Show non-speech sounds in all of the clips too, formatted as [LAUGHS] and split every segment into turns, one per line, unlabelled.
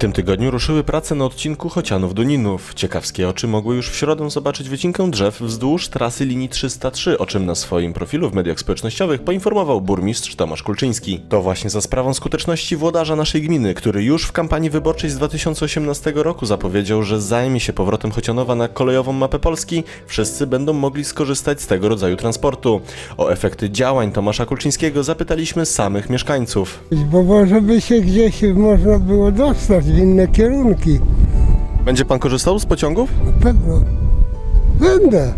tym tygodniu ruszyły prace na odcinku Chocianów-Duninów. Ciekawskie oczy mogły już w środę zobaczyć wycinkę drzew wzdłuż trasy linii 303, o czym na swoim profilu w mediach społecznościowych poinformował burmistrz Tomasz Kulczyński. To właśnie za sprawą skuteczności włodarza naszej gminy, który już w kampanii wyborczej z 2018 roku zapowiedział, że zajmie się powrotem Chocianowa na kolejową mapę Polski, wszyscy będą mogli skorzystać z tego rodzaju transportu. O efekty działań Tomasza Kulczyńskiego zapytaliśmy samych mieszkańców.
Bo może by się gdzieś można było dostać inne kierunki.
Będzie pan korzystał z pociągów?
Na pewno. Będę.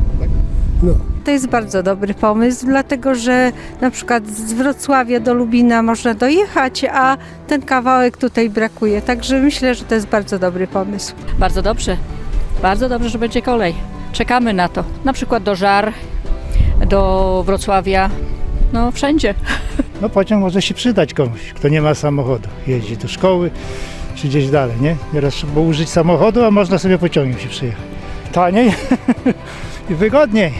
No.
To jest bardzo dobry pomysł, dlatego że na przykład z Wrocławia do Lubina można dojechać, a ten kawałek tutaj brakuje. Także myślę, że to jest bardzo dobry pomysł.
Bardzo dobrze. Bardzo dobrze, że będzie kolej. Czekamy na to. Na przykład do Żar, do Wrocławia, no wszędzie.
No pociąg może się przydać komuś, kto nie ma samochodu. Jeździ do szkoły czy gdzieś dalej, nie? Nieraz trzeba użyć samochodu, a można sobie pociągiem się przyjechać. Taniej [LAUGHS] i wygodniej.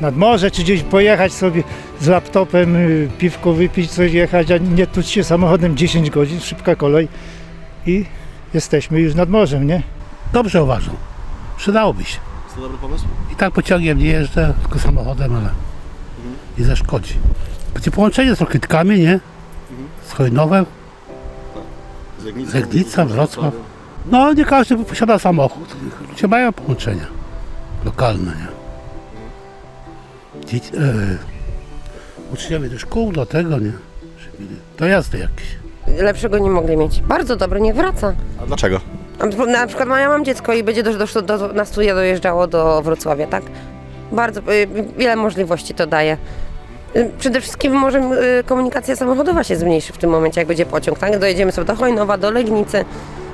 Nad morze czy gdzieś pojechać sobie z laptopem, y, piwko wypić, coś jechać, a nie tuć się samochodem 10 godzin, szybka kolej i jesteśmy już nad morzem, nie?
Dobrze uważam. Przydałoby się.
To dobry pomysł?
I tak pociągiem nie jeżdżę, tylko samochodem, ale nie zaszkodzi. Będzie połączenie z Rokitkami, nie? Z Chojnowem. Legnica, Wrocław. No, nie każdy posiada samochód. Ludzie mają połączenia lokalne, nie? Dzieci, e, uczniowie do szkół, do tego, nie? Mieli Dojazdy jakieś.
lepszego nie mogli mieć. Bardzo dobre, niech wraca.
A dlaczego?
Na przykład ja mam dziecko i będzie do, do, do, na studia dojeżdżało do Wrocławia, tak? Bardzo, y, wiele możliwości to daje. Y, Przede wszystkim może y, komunikacja samochodowa się zmniejszy w tym momencie, jak będzie pociąg, tak? Dojedziemy sobie do Chojnowa, do Legnicy.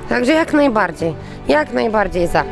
Także jak najbardziej, jak najbardziej za.